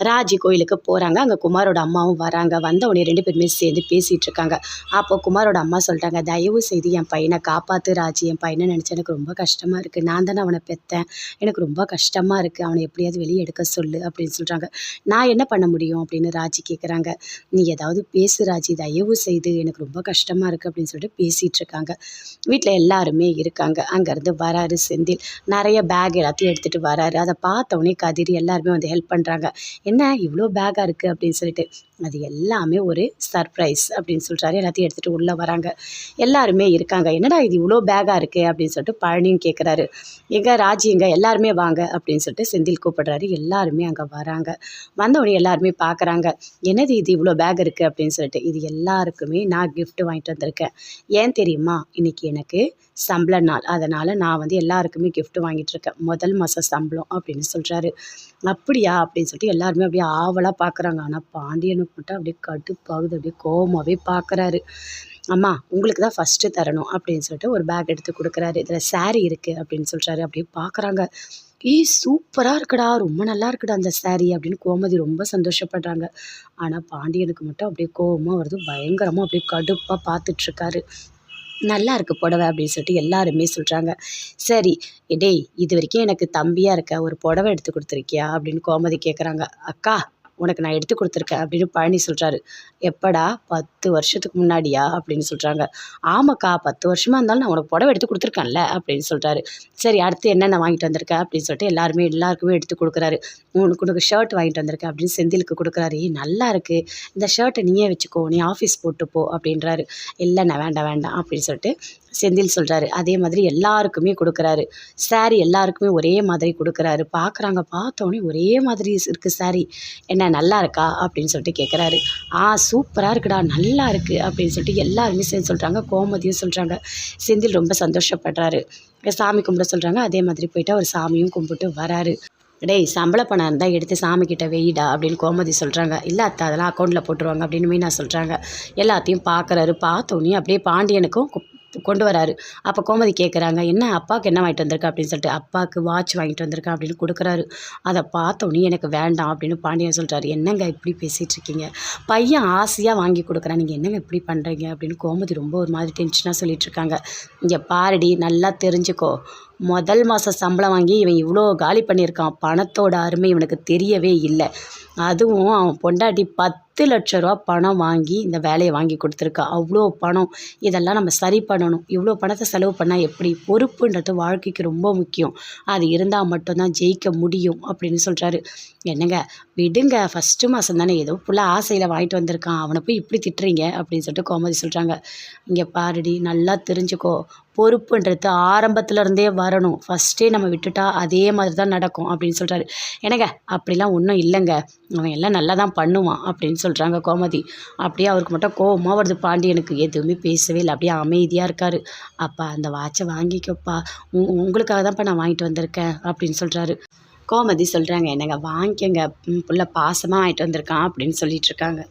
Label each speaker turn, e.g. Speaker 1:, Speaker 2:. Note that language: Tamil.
Speaker 1: ராஜி கோயிலுக்கு போகிறாங்க அங்கே குமாரோட அம்மாவும் வராங்க. வந்த உடனே ரெண்டு பேருமே சேர்ந்து பேசிகிட்டு இருக்காங்க அப்போ குமாரோட அம்மா சொல்லிட்டாங்க தயவு செய்து என் பையனை காப்பாற்று ராஜி. என் பையனை நினச்சி எனக்கு ரொம்ப கஷ்டமாக இருக்குது நான் தானே அவனை பெற்றேன் எனக்கு ரொம்ப கஷ்டமாக இருக்குது அவனை எப்படியாவது வெளியே எடுக்க சொல்லு அப்படின்னு சொல்கிறாங்க நான் என்ன பண்ண முடியும்? அப்படின்னு ராஜி கேட்குறாங்க நீ ஏதாவது பேசு ராஜி. தயவு செய்து. எனக்கு ரொம்ப கஷ்டமாக இருக்குது அப்படின்னு சொல்லிட்டு பேசிகிட்டு இருக்காங்க வீட்டில் எல்லாருமே இருக்காங்க. அங்கேருந்து வராரு செந்தில். நிறைய பேக் எல்லாத்தையும் எடுத்துகிட்டு வராரு. அதை பார்த்த உடனே கதிர் எல்லாருமே வந்து ஹெல்ப் பண்ணுறாங்க என்ன இவ்வளோ பேக்காக இருக்குது அப்படின்னு சொல்லிட்டு. அது எல்லாமே ஒரு சர்ப்ரைஸ் அப்படின்னு சொல்கிறாரு எல்லாத்தையும் எடுத்துகிட்டு உள்ளே வராங்க. எல்லாருமே இருக்காங்க. என்னடா இது இவ்வளோ பேக்காக இருக்குது அப்படின்னு சொல்லிட்டு பழனியும் கேட்குறாரு எங்கள் ராஜி எங்கே எல்லாருமே வாங்க அப்படின்னு சொல்லிட்டு செந்தில் கூப்பிடுறாரு. எல்லாருமே அங்கே வராங்க. வந்தவொடனே எல்லாருமே பார்க்குறாங்க என்னது இது இவ்வளோ பேக் இருக்குது அப்படின்னு சொல்லிட்டு. இது எல்லாருக்குமே நான் கிஃப்ட் வாங்கிட்டு வந்திருக்கேன். ஏன் தெரியுமா? இன்னைக்கு எனக்கு சம்பள நாள். அதனால் நான் வந்து எல்லாருக்குமே கிஃப்ட் வாங்கிட்டு இருக்கேன். முதல் மாதம் சம்பளம் அப்படின்னு சொல்கிறாரு அப்படியா? அப்படின்னு சொல்லிட்டு எல்லாருமே அப்படியே ஆவலாக பார்க்குறாங்க ஆனால் பாண்டியனும் மட்டும் அப்படியே கடுப்பாகுது அப்படியே கோவமாகவே பார்க்குறாரு அம்மா உங்களுக்கு தான் ஃபஸ்ட்டு தரணும் அப்படின்னு சொல்லிட்டு ஒரு பேக் எடுத்து கொடுக்குறாரு. இதில் சாரீ இருக்குது அப்படின்னு சொல்கிறாரு அப்படியே பார்க்குறாங்க ஏய் சூப்பராக இருக்குடா ரொம்ப நல்லா இருக்குடா அந்த சாரீ அப்படின்னு கோமதி ரொம்ப சந்தோஷப்படுறாங்க. ஆனால் பாண்டியனுக்கு மட்டும் அப்படியே கோவமாக வருது. பயங்கரமாக அப்படியே கடுப்பாக பார்த்துட்ருக்காரு நல்லா இருக்கு புடவை அப்படின்னு சொல்லிட்டு எல்லாருமே சொல்கிறாங்க சரி டேய் இது வரைக்கும் எனக்கு தம்பியாக இருக்க ஒரு புடவ எடுத்து கொடுத்துருக்கியா? அப்படின்னு கோமதி கேட்குறாங்க அக்கா உனக்கு நான் எடுத்து கொடுத்துருக்கேன் அப்படின்னு பழனி சொல்கிறாரு எப்படா? பத்து வருஷத்துக்கு முன்னாடியா? அப்படின்னு சொல்கிறாங்க ஆமாக்கா பத்து வருஷமாக இருந்தாலும் நான் உனக்கு புடவை எடுத்து கொடுத்துருக்கேன்ல அப்படின்னு சொல்கிறாரு சரி அடுத்து என்னென்ன வாங்கிட்டு வந்திருக்க? அப்படின்னு சொல்லிட்டு எல்லாருமே எல்லாருக்குமே எடுத்து கொடுக்குறாரு. உனக்கு உனக்கு ஷர்ட் வாங்கிட்டு வந்திருக்கேன் அப்படின்னு செந்திலுக்கு கொடுக்குறாரு. ஏய் நல்லா இருக்குது இந்த ஷர்ட்டை நீயே வச்சுக்கோ. நீ ஆஃபீஸ் போட்டு போ அப்படின்றாரு. இல்லை நான் வேண்டாம் வேண்டாம் அப்படின்னு சொல்லிட்டு செந்தில் சொல்கிறாரு அதே மாதிரி எல்லாருக்குமே கொடுக்குறாரு. Saree எல்லாருக்குமே ஒரே மாதிரி கொடுக்குறாரு. பார்க்குறாங்க பார்த்தோன்னே ஒரே மாதிரி இருக்குது saree. என்ன நல்லா இருக்கா? அப்படின்னு சொல்லிட்டு கேட்குறாரு ஆ சூப்பராக இருக்குடா நல்லா இருக்குது அப்படின்னு சொல்லிட்டு எல்லாருமே சேர்ந்து சொல்கிறாங்க கோமதியும் சொல்கிறாங்க செந்தில் ரொம்ப சந்தோஷப்படுறாரு. சாமி கும்பிட சொல்கிறாங்க அதே மாதிரி போயிட்டு அவர் சாமியும் கும்பிட்டு வராரு. டேய் சம்பள பணம் இருந்தால் எடுத்து சாமிக்கிட்ட வெயிடா அப்படின்னு கோமதி சொல்கிறாங்க இல்லை அத்தை அதெல்லாம் அக்கௌண்ட்டில் போட்டுருவாங்க அப்படின்னு மீனா சொல்கிறாங்க எல்லாத்தையும் பார்க்குறாரு பார்த்தோன்னே அப்படியே பாண்டியனுக்கும் கொண்டு வராரு. அப்போ கோமதி கேட்குறாங்க என்ன அப்பாவுக்கு என்ன வாங்கிட்டு வந்திருக்கா? அப்படின்னு சொல்லிட்டு அப்பாவுக்கு வாட்ச் வாங்கிட்டு வந்திருக்கா அப்படின்னு கொடுக்குறாரு. அதை பார்த்தோன்னே எனக்கு வேண்டாம் அப்படின்னு பாண்டியன் சொல்கிறாரு என்னங்க இப்படி பேசிகிட்டு இருக்கீங்க பையன் ஆசையாக வாங்கி கொடுக்குறேன். நீங்கள் என்னங்க இப்படி பண்ணுறீங்க அப்படின்னு கோமதி ரொம்ப ஒரு மாதிரி டென்ஷனாக சொல்லிட்டு இருக்காங்க இங்கே பாருடி நல்லா தெரிஞ்சுக்கோ. முதல் மாதம் சம்பளம் வாங்கி இவன் இவ்வளோ காலி பண்ணியிருக்கான். பணத்தோட அருமை இவனுக்கு தெரியவே இல்லை. அதுவும் அவன் பொண்டாட்டி பத்து லட்ச ரூபா பணம் வாங்கி இந்த வேலையை வாங்கி கொடுத்துருக்கா. அவ்வளோ பணம். இதெல்லாம் நம்ம சரி பண்ணணும். இவ்வளோ பணத்தை செலவு பண்ணால் எப்படி? பொறுப்புன்றது வாழ்க்கைக்கு ரொம்ப முக்கியம். அது இருந்தால் மட்டும்தான் ஜெயிக்க முடியும் அப்படின்னு சொல்கிறாரு என்னங்க விடுங்க ஃபஸ்ட்டு மாதம் தானே ஏதோ புள்ள ஆசையில் வாங்கிட்டு வந்திருக்கான் அவனை போய் இப்படி திட்டுறீங்க அப்படின்னு சொல்லிட்டு கோமதி சொல்கிறாங்க இங்கே பாருடி நல்லா தெரிஞ்சுக்கோ பொறுப்புன்றது ஆரம்பத்தில் இருந்தே வரணும். ஃபஸ்ட்டே நம்ம விட்டுட்டா அதே மாதிரி தான் நடக்கும் அப்படின்னு சொல்கிறாரு என்னங்க அப்படிலாம் ஒன்றும் இல்லைங்க அவன் எல்லாம் நல்லா தான் பண்ணுவான் அப்படின்னு சொல்கிறாங்க கோமதி. அப்படியே அவருக்கு மட்டும் கோபமாக வருது பாண்டியனுக்கு எதுவுமே பேசவே இல்லை அப்படியே அமைதியாக இருக்கார். அப்பா அந்த வாட்சை வாங்கிக்கப்பா உ உங்களுக்காக தான்ப்பா நான் வாங்கிட்டு வந்திருக்கேன் அப்படின்னு சொல்கிறாரு கோமதி சொல்கிறாங்க என்னங்க வாங்கிக்கங்க புள்ள பாசமாக வாங்கிட்டு வந்திருக்கான் அப்படின்னு சொல்லிட்டு இருக்காங்க.